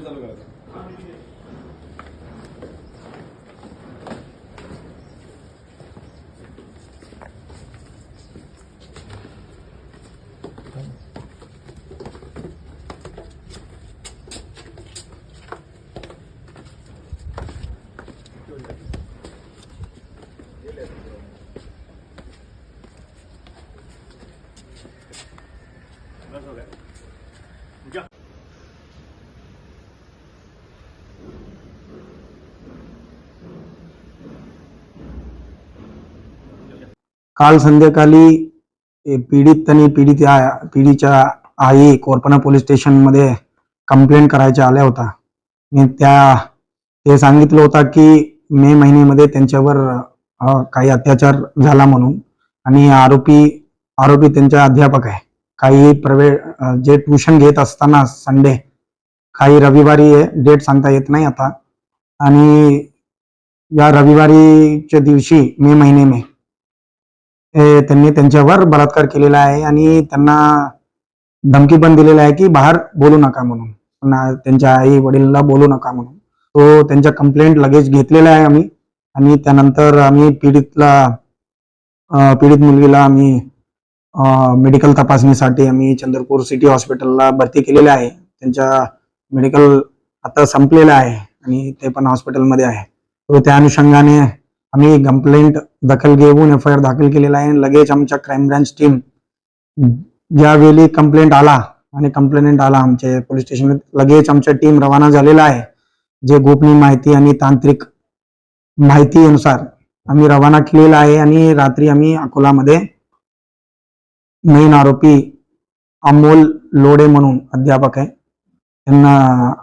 Video चालू करा काल संध्याकाळी पीडित आणि पीडित या- पीडितच्या आई कोरपणा पोलीस स्टेशनमध्ये कंप्लेंट करायच्या आल्या होता मी त्या ते सांगितलं होता की मे महिन्यामध्ये त्यांच्यावर काही अत्याचार झाला म्हणून. आणि आरोपी आरोपी त्यांच्या अध्यापक आहे. काही प्रवे जे ट्युशन घेत असताना संडे काही रविवारी डेट सांगता येत नाही आता. आणि या रविवारीच्या दिवशी मे महिने में त्यांनी त्यांच्यावर बलात्कार केलेला आहे आणि त्यांना धमकी पण दिलेला आहे की बाहेर बोलू नका म्हणून. त्यांच्या आई वडीलला बोलू नका म्हणून. तो त्यांच्या कंप्लेंट लगेच घेतलेला आहे आम्ही आणि त्यानंतर आम्ही पीडितला पीडित मुलगीला आम्ही मेडिकल तपासणीसाठी आम्ही चंद्रपूर सिटी हॉस्पिटलला भरती केलेले आहे. त्यांच्या मेडिकल आता संपलेलं आहे आणि ते पण हॉस्पिटलमध्ये आहे. तो त्या अनुषंगाने आम्ही कंप्लेंट दखल घेऊन एफ आय आर दाखल केलेला आहे. लगेच आमच्या क्राईम ब्रांच टीम ज्यावेळी कंप्लेंट आला आणि कंप्लेंट आला आमच्या पोलीस स्टेशन लगेच आमच्या टीम रवाना झालेला आहे. जे गोपनीय माहिती आणि तांत्रिक माहितीनुसार आम्ही रवाना केलेला आहे आणि रात्री आम्ही अकोलामध्ये मेन आरोपी अमोल लोडे म्हणून अध्यापक आहे. त्यांना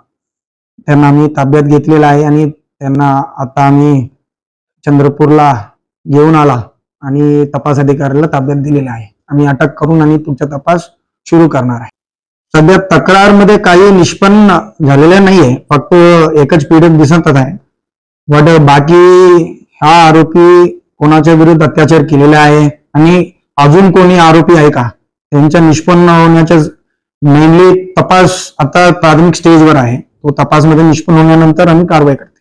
त्यांना आम्ही ताब्यात घेतलेला आहे आणि त्यांना आता आम्ही चंद्रपूरला घेऊन आला आणि तपास अधिकाऱ्याला ताब्यात दिलेला आहे. आम्ही अटक करून आणि पुढचा तपास सुरू करणार आहे. सध्या तक्रारमध्ये काही निष्पन्न झालेल्या नाहीये. फक्त एकच पीडित दिसतच आहे. बट बाकी हा आरोपी कोणाच्या विरुद्ध अत्याचार केलेला आहे आणि अजून कोणी आरोपी आहे का? त्यांच्या निष्पन्न होण्याच्या मेनली तपास आता प्राथमिक स्टेजवर आहे. तो तपासमध्ये निष्पन्न होण्यानंतर आम्ही कारवाई करते.